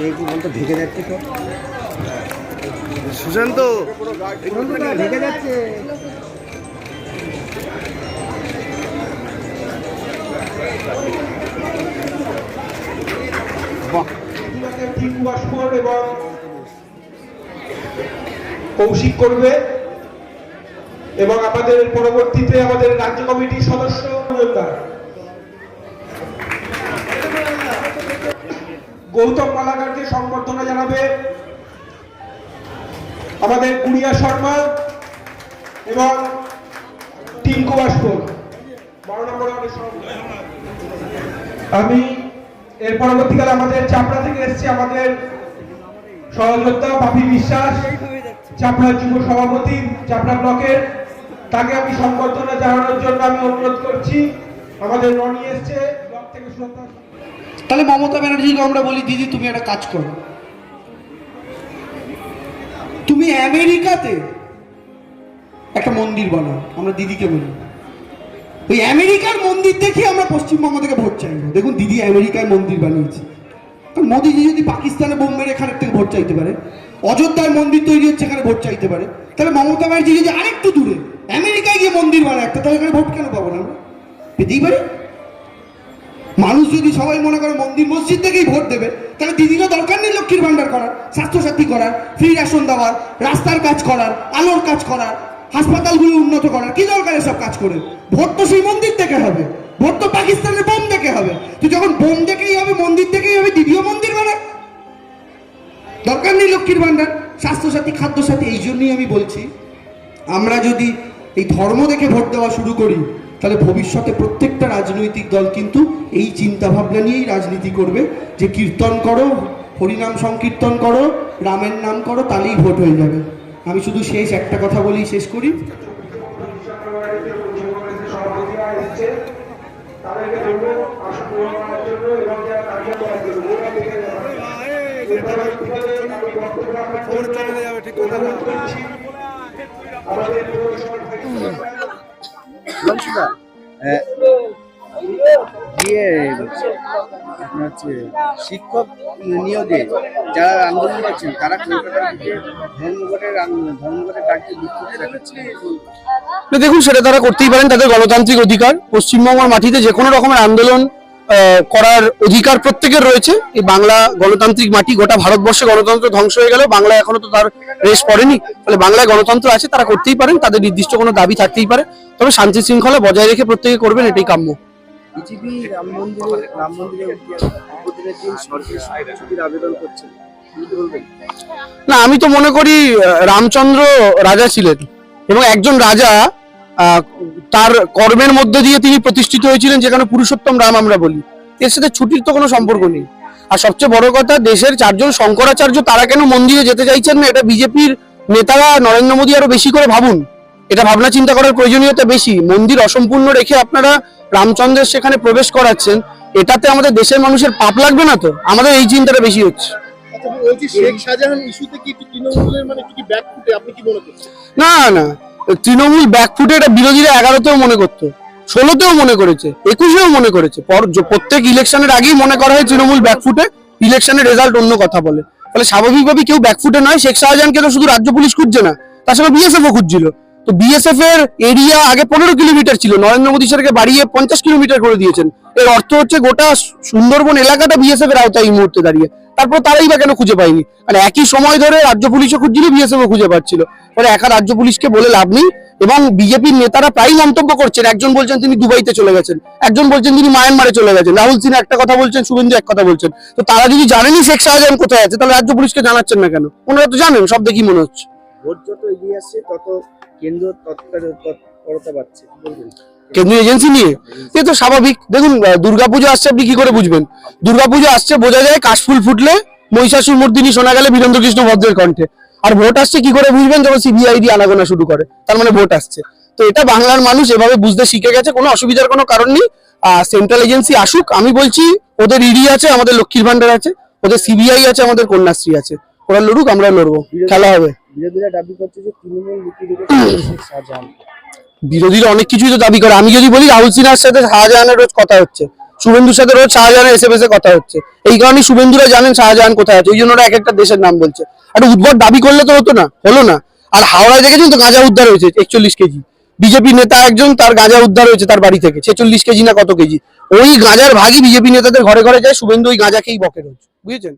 এই কি বলতো যাচ্ছে তো? সুশান্ত! ঢেকে যাচ্ছে। এবং কৌশিক করবে। এবং আমাদের পরবর্তীতে আমাদের রাজ্য কমিটির সদস্য মজুমদার। গৌতম মালাকারকে সংবর্ধনা জানাবে আমাদের গুড়িয়া শর্মা এবং টিঙ্কু বাষ্পর বারো নম্বর আমি এর পরবর্তীকালে আমাদের চাপড়া থেকে এসেছে, আমাদের সহযোদ্ধা বাপি বিশ্বাস, চাপড়া যুব সভাপতি চাপড়া ব্লকের। তাকে আমি সংবর্ধনা জানানোর জন্য আমি অনুরোধ করছি। আমাদের রনি এসছে, ব্লক থেকে সুলতা তাহলে মমতা ব্যানার্জিকে আমরা বলি, দিদি, তুমি একটা কাজ করো। তুমি আমেরিকাতে একটা মন্দির বানাও, আমরা দিদিকে বলি। ওই আমেরিকার মন্দির দেখে আমরা পশ্চিমবঙ্গ থেকে ভোট চাইব। দেখুন, দিদি আমেরিকায় মন্দির বানিয়েছে। মোদিজি যদি পাকিস্তানে বোম মেরে এখানের থেকে ভোট চাইতে পারে, অযোধ্যায় মন্দির তৈরি হচ্ছে, এখানে ভোট চাইতে পারে, তাহলে মমতা ব্যানার্জি যদি আরেকটু দূরে, আমেরিকায় গিয়ে মন্দির বানায় একটা, তাহলে এখানে ভোট কেন পাবো না আমরা? পেতেই পারি। মানুষ যদি সবাই মনে করে মন্দির মসজিদ থেকেই ভোট দেবে, তাহলে দিদিরও দরকার নেই লক্ষ্মীর ভাণ্ডার করার, স্বাস্থ্যসাথী করার, ফ্রি রেশন দেওয়ার, রাস্তার কাজ করার, আলোর কাজ করার, হাসপাতালগুলো উন্নত করার, কি দরকার এসব কাজ করে? ভোট তো সেই মন্দির থেকে হবে, ভোট তো পাকিস্তানের বোম দেখে হবে। তো যখন বোম দেখেই হবে, মন্দির থেকেই হবে, দিদিও মন্দির বানায় দরকার নেই লক্ষ্মীর ভাণ্ডার, স্বাস্থ্যসাথী, খাদ্যসাথী, এই জন্যই আমি বলছি, আমরা যদি এই ধর্ম দেখে ভোট দেওয়া শুরু করি তাহলে ভবিষ্যতে প্রত্যেকটা রাজনৈতিক দল কিন্তু এই চিন্তা ভাবনা নিয়েই রাজনীতি করবে যে কীর্তন করো হরিনাম সংকীর্তন করো রামের নাম করো তাহলেই ভোট হয়ে যাবে। আমি শুধু শেষ একটা কথা বলেই শেষ করি। আমাদের বলছিলা দিয়ে শিক্ষক নিয়োগে যারা আন্দোলন করছেন তারা ধর্মঘটের ধর্মঘটের কাজকে বিক্ষোভ দেখাচ্ছে দেখুন, সেটা তারা করতেই পারেন, তাদের গণতান্ত্রিক অধিকার, পশ্চিমবঙ্গের মাটিতে যে কোনো রকমের আন্দোলন করার অধিকার প্রত্যেকের রয়েছে। এই বাংলা গণতান্ত্রিক মাটি গোটা ভারতবর্ষে গণতন্ত্র ধ্বংস হয়ে গেল বাংলা এখনও তো তার রেশ পড়েনি। ফলে বাংলায় গণতন্ত্র আছে তারা করতেই পারেন তাদের নির্দিষ্ট কোনো দাবি থাকতেই পারে। তবে শান্তি শৃঙ্খলা বজায় রেখে প্রত্যেকে করবেন এটাই কাম্য। না আমি তো মনে করি রামচন্দ্র রাজা ছিলেন এবং একজন রাজা তার কর্মের মধ্যে দিয়ে তিনি প্রতিষ্ঠিত হয়েছিলেন যেখানে পুরুষোত্তম রাম আমরা বলি। এর সাথে ছুটির তো কোনো সম্পর্ক নেই। আর সবচেয়ে বড় কথা দেশের চারজন শঙ্করাচার্য তারা কেন মন্দিরে যেতে চাইছেন না? এটা বিজেপির নেতারা নরেন্দ্র মোদী আরও বেশি করে ভাবুন। এটা ভাবনা চিন্তা করার প্রয়োজনীয়তা বেশি। মন্দির অসম্পূর্ণ রেখে আপনারা রামচন্দ্রের সেখানে প্রবেশ করাচ্ছেন এটাতে আমাদের দেশের মানুষের পাপ লাগবে না তো? আমাদের এই চিন্তাটা বেশি হচ্ছে। আচ্ছা মানে না না। তৃণমূল ব্যাকফুটে এটা বিরোধীরা এগারোতেও মনে করতো, ষোলোতেও মনে করেছে, একুশেও মনে করেছে। পর প্রত্যেক ইলেকশনের আগেই মনে করা হয় তৃণমূল ব্যাকফুটে ইলেকশনের রেজাল্ট অন্য কথা বলে। ফলে স্বাভাবিকভাবে কেউ ব্যাকফুটে নয়, শেখ শাহজাহানকে তো শুধু রাজ্য পুলিশ খুঁজছে না, তার সঙ্গে বিএসএফও খুঁজছিল। তো বিএসএফ এর এরিয়া আগে পনেরো কিলোমিটার ছিল। নরেন্দ্র মোদী সরকার বাড়িয়ে পঞ্চাশ কিলোমিটার করে দিয়েছেন। এর অর্থ হচ্ছে গোটা সুন্দরবন এলাকাটা বিএসএফ এর আওতায় এই মুহূর্তে দাঁড়িয়ে। তারপর তারাই বা কেন খুঁজে পায়নি? মানে একই সময় ধরে রাজ্য পুলিশও খুঁজছিল বিএসএফ ও খুঁজে পাচ্ছিল। ফলে একা রাজ্য পুলিশকে বলে লাভ নেই এবং বিজেপির নেতারা প্রায় মন্তব্য করছেন, একজন বলছেন তিনি দুবাইতে চলে গেছেন, একজন বলছেন তিনি মায়ানমারে চলে গেছেন, রাহুল সিনহা একটা কথা বলছেন, শুভেন্দু এক কথা বলছেন। তো তারা যদি জানেনই শেখ শাহজাহান কোথায় আছে, তাহলে রাজ্য পুলিশকে জানাচ্ছেন না কেন? ওনারা তো জানেন, সব দেখি মনে হচ্ছে। ভোট যত এগিয়ে আসছে তত কেন্দ্র তৎপরতা বলবেন? কেন্দ্রীয় এজেন্সি নিয়ে? এ তো স্বাভাবিক। দেখুন দুর্গাপুজো আসছে আপনি কি করে বুঝবেন? দুর্গাপুজো আসছে বোঝা যায় কাশফুল ফুটলে মহিষাসুর মূর্তিনি শোনা গেলে বীরেন্দ্র কৃষ্ণ ভদ্রের কণ্ঠে। আর ভোট আসছে কি করে বুঝবেন? যখন সিবিআই দিয়ে আনাগোনা শুরু করে। তার মানে ভোট আসছে। তো এটা বাংলার মানুষ এভাবে বুঝতে শিখে গেছে কোনো অসুবিধার কোনো কারণ নেই। সেন্ট্রাল এজেন্সি আসুক আমি বলছি ওদের ইডি আছে আমাদের লক্ষ্মীর ভান্ডার আছে ওদের সিবিআই আছে আমাদের কন্যাশ্রী আছে। ওরা লড়ুক আমরা লড়বো। খেলা হবে। বিরোধীরা দাবি করছে যে তৃণমূল লুকিয়ে রেখেছে শেখ শাহজাহান বিরোধীরা অনেক কিছুই তো দাবি করে। আমি যদি বলি রাহুল সিনহার সাথে শাহজাহানের রোজ কথা হচ্ছে। শুভেন্দুর সাথে রোজ শাহজাহানের এসে বেসে কথা হচ্ছে। এই কারণে শুভেন্দুরা জানেন শাহজাহান কোথায় আছে। ওই জন্য ওরা এক একটা দেশের নাম বলছে। একটা উদ্ভট দাবি করলে তো হতো না হলো না। আর হাওড়ায় দেখেছেন তো গাঁজা উদ্ধার হয়েছে একচল্লিশ কেজি। বিজেপি নেতা একজন তার গাঁজা উদ্ধার হয়েছে তার বাড়ি থেকে ছেচল্লিশ কেজি না কত কেজি। ওই গাঁজার ভাগই বিজেপি নেতাদের ঘরে ঘরে যায় শুভেন্দু ওই গাঁজা খেয়েই বকে রোজ। বুঝেছেন?